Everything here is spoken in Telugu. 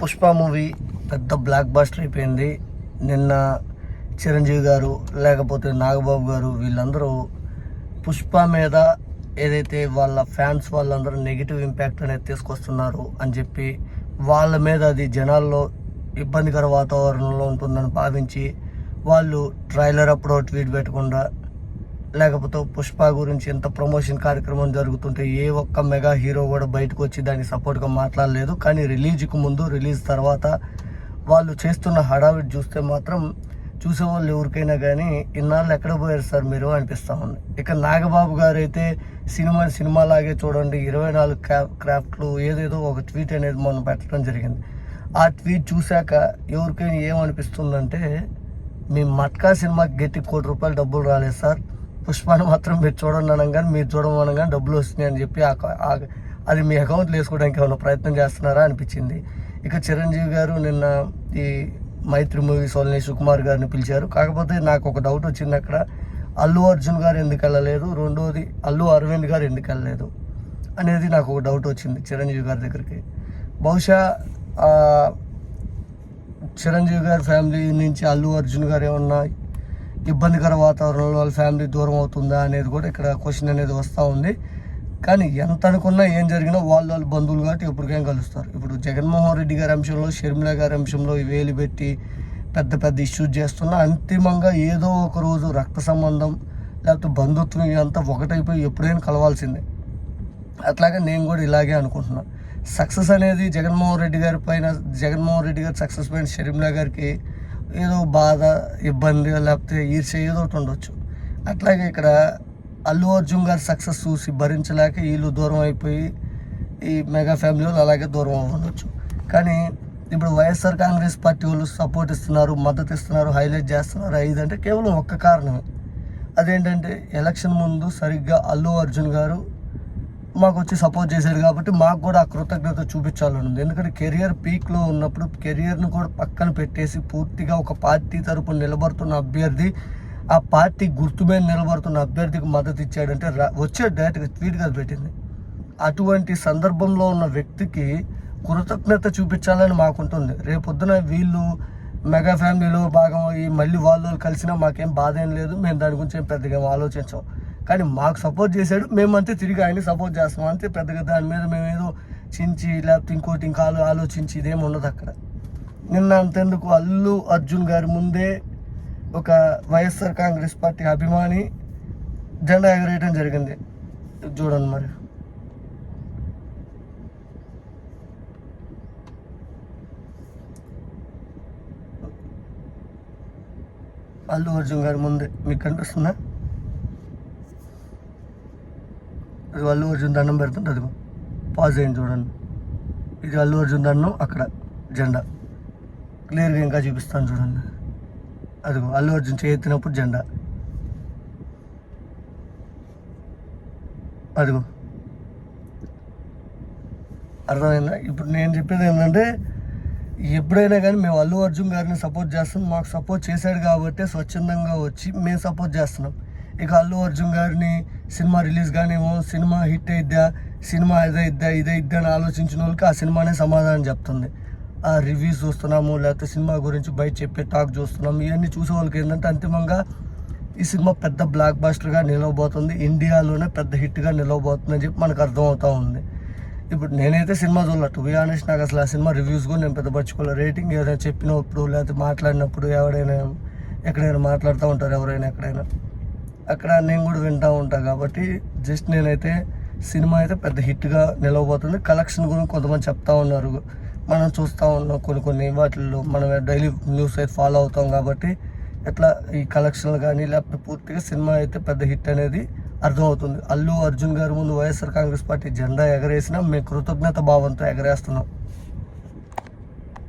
పుష్ప మూవీ పెద్ద బ్లాక్ బాస్టర్ అయిపోయింది. నిన్న చిరంజీవి గారు లేకపోతే నాగబాబు గారు వీళ్ళందరూ పుష్ప మీద ఏదైతే వాళ్ళ ఫ్యాన్స్ వాళ్ళందరూ నెగిటివ్ ఇంపాక్ట్ అనేది తీసుకొస్తున్నారు అని చెప్పి వాళ్ళ మీద అది జనాల్లో ఇబ్బందికర వాతావరణంలో ఉంటుందని భావించి వాళ్ళు ట్రైలర్ అప్పుడు ట్వీట్ పెట్టకుండా లేకపోతే పుష్ప గురించి ఎంత ప్రమోషన్ కార్యక్రమం జరుగుతుంటే ఏ ఒక్క మెగా హీరో కూడా బయటకు వచ్చి దానికి సపోర్ట్గా మాట్లాడలేదు. కానీ రిలీజ్కి ముందు రిలీజ్ తర్వాత వాళ్ళు చేస్తున్న హడావిడి చూస్తే మాత్రం చూసేవాళ్ళు ఎవరికైనా కానీ ఇన్నాళ్ళు ఎక్కడ పోయారు సార్ మీరు? అనిపిస్తూ ఉంది. ఇక నాగబాబు గారు అయితే సినిమా సినిమాలాగే చూడండి ఇరవై నాలుగు క్రా క్రాఫ్ట్లు ఏదేదో ఒక ట్వీట్ అనేది మనం పెట్టడం జరిగింది. ఆ ట్వీట్ చూశాక ఎవరికైనా ఏమనిపిస్తుందంటే మీ మట్కా సినిమాకి గట్టి కోటి రూపాయలు డబ్బులు రాలేదు సార్. పుష్పాన్ని మాత్రం మీరు చూడండి అనగానే మీరు చూడమనగానే డబ్బులు వస్తున్నాయి అని చెప్పి అది మీ అకౌంట్లో వేసుకోవడానికి ఏమైనా ప్రయత్నం చేస్తున్నారా అనిపించింది. ఇక చిరంజీవి గారు నిన్న ఈ మైత్రి మూవీస్ వాళ్ళని సుకుమార్ గారిని పిలిచారు. కాకపోతే నాకు ఒక డౌట్ వచ్చింది అక్కడ. అల్లు అర్జున్ గారు ఎందుకు వెళ్ళలేదు? రెండోది అల్లు అరవింద్ గారు ఎందుకు వెళ్ళలేదు? అనేది నాకు ఒక డౌట్ వచ్చింది చిరంజీవి గారి దగ్గరికి. బహుశా చిరంజీవి గారి ఫ్యామిలీ నుంచి అల్లు అర్జున్ గారు ఏమన్నా ఇబ్బందికర వాతావరణంలో వాళ్ళ ఫ్యామిలీ దూరం అవుతుందా అనేది కూడా ఇక్కడ క్వశ్చన్ అనేది వస్తూ ఉంది. కానీ ఎంత అనుకున్నా ఏం జరిగినా వాళ్ళు వాళ్ళ బంధువులు కాబట్టి ఎప్పటికేం కలుస్తారు. ఇప్పుడు జగన్మోహన్ రెడ్డి గారి అంశంలో షర్మిల గారి అంశంలో వేలు పెట్టి పెద్ద పెద్ద ఇష్యూస్ చేస్తున్నా అంతిమంగా ఏదో ఒక రోజు రక్త సంబంధం లేకపోతే బంధుత్వం ఇదంతా ఒకటైపోయి ఎప్పుడైనా కలవాల్సిందే. అట్లాగే నేను కూడా ఇలాగే అనుకుంటున్నాను సక్సెస్ అనేది జగన్మోహన్ రెడ్డి గారి పైన జగన్మోహన్ రెడ్డి గారి సక్సెస్ పైన షర్మిల గారికి ఏదో బాధ ఇబ్బంది లేకపోతే ఈర్ష ఏదో ఒకటి ఉండొచ్చు. అట్లాగే ఇక్కడ అల్లు అర్జున్ గారి సక్సెస్ చూసి భరించలేక వీళ్ళు దూరం అయిపోయి ఈ మెగా ఫ్యామిలీ వాళ్ళు అలాగే దూరం అవ్వవచ్చు కానీ ఇప్పుడు వైఎస్ఆర్ కాంగ్రెస్ పార్టీ వాళ్ళు సపోర్ట్ ఇస్తున్నారు మద్దతు ఇస్తున్నారు హైలైట్ చేస్తున్నారు ఇదంటే అంటే కేవలం ఒక్క కారణమే. అదేంటంటే ఎలక్షన్ ముందు సరిగ్గా అల్లు అర్జున్ గారు మాకు వచ్చి సపోర్ట్ చేశాడు కాబట్టి మాకు కూడా ఆ కృతజ్ఞత చూపించాలని ఉంది ఎందుకంటే కెరియర్ పీక్లో ఉన్నప్పుడు కెరియర్ను కూడా పక్కన పెట్టేసి పూర్తిగా ఒక పార్టీ తరపున నిలబడుతున్న అభ్యర్థి ఆ పార్టీ గుర్తు మీద నిలబడుతున్న అభ్యర్థికి మద్దతు ఇచ్చాడంటే రా- వచ్చే డైరెక్ట్గా ట్వీట్గా పెట్టింది. అటువంటి సందర్భంలో ఉన్న వ్యక్తికి కృతజ్ఞత చూపించాలని మాకుంటుంది. రేపొద్దున వీళ్ళు మెగా ఫ్యామిలీలో భాగం అయ్యి మళ్ళీ వాళ్ళు వాళ్ళు కలిసినా మాకేం బాధ ఏం లేదు. మేము దాని గురించి ఏం పెద్దగా ఆలోచించాం. కానీ మాకు సపోర్ట్ చేశాడు. మేమంతే తిరిగి ఆయన సపోర్ట్ చేస్తాం. అంతే పెద్దగా దాని మీద మేము ఏదో చించి లేకపోతే ఇంకోటి ఇంకా ఆలోచించి ఇదేమి ఉండదు అక్కడ. నిన్న అంతెందుకు అల్లు అర్జున్ గారి ముందే ఒక వైఎస్ఆర్ కాంగ్రెస్ పార్టీ అభిమాని జెండా ఎగరేయటం జరిగింది. చూడండి మరి. అల్లు అర్జున్ గారి ముందే మీకు కనిపిస్తుందా? అది అల్లు అర్జున్ దండం పెడుతుంటే అదిగో పాజ్ అయింది చూడండి. ఇది అల్లు అర్జున్ దండం అక్కడ జెండా. క్లియర్గా ఇంకా చూపిస్తాను చూడండి. అదిగో అల్లు అర్జున్ చేతినప్పుడు జెండా. అదిగో. అర్థమైందా? ఇప్పుడు నేను చెప్పేది ఏంటంటే ఎప్పుడైనా కానీ మేము అల్లు అర్జున్ గారిని సపోర్ట్ చేస్తాం. మాకు సపోర్ట్ చేశాడు కాబట్టి స్వచ్ఛందంగా వచ్చి మేము సపోర్ట్ చేస్తున్నాం. ఇక అల్లు అర్జున్ గారిని సినిమా రిలీజ్ కానేమో సినిమా హిట్ అయిద్దా సినిమా ఇదే ఇదైద్దా ఇదే అని ఆలోచించిన వాళ్ళకి ఆ సినిమానే సమాధానం చెప్తుంది. ఆ రివ్యూస్ చూస్తున్నాము లేకపోతే సినిమా గురించి బయట చెప్పే టాక్ చూస్తున్నాము ఇవన్నీ చూసే వాళ్ళకి ఏంటంటే అంతిమంగా ఈ సినిమా పెద్ద బ్లాక్ బాస్టర్గా నిలవబోతుంది. ఇండియాలోనే పెద్ద హిట్గా నిలవబోతుంది అని చెప్పి మనకు అర్థమవుతా ఉంది. ఇప్పుడు నేనైతే సినిమా చూడలే. టు బి ఆనెస్ట్ నాకు అసలు ఆ సినిమా రివ్యూస్ కూడా నేను పెద్ద పరచుకోలేదు రేటింగ్ ఏదైనా చెప్పినప్పుడు లేకపోతే మాట్లాడినప్పుడు ఎవరైనా ఎక్కడైనా మాట్లాడుతూ ఉంటారు ఎవరైనా ఎక్కడైనా. అక్కడ నేను కూడా వింటూ ఉంటాను కాబట్టి జస్ట్ నేనైతే సినిమా అయితే పెద్ద హిట్గా నిలవబోతుంది. కలెక్షన్ గురించి కొంతమంది చెప్తా ఉన్నారు. మనం చూస్తూ ఉన్నాం కొన్ని కొన్ని వాటిల్లో. మనం డైలీ న్యూస్ అయితే ఫాలో అవుతాం కాబట్టి ఎట్లా ఈ కలెక్షన్లు కానీ లేకపోతే పూర్తిగా సినిమా అయితే పెద్ద హిట్ అనేది అర్థమవుతుంది. అల్లు అర్జున్ గారి ముందు వైఎస్ఆర్ కాంగ్రెస్ పార్టీ జెండా ఎగరేసినా మేము కృతజ్ఞత భావంతో ఎగరేస్తున్నాం.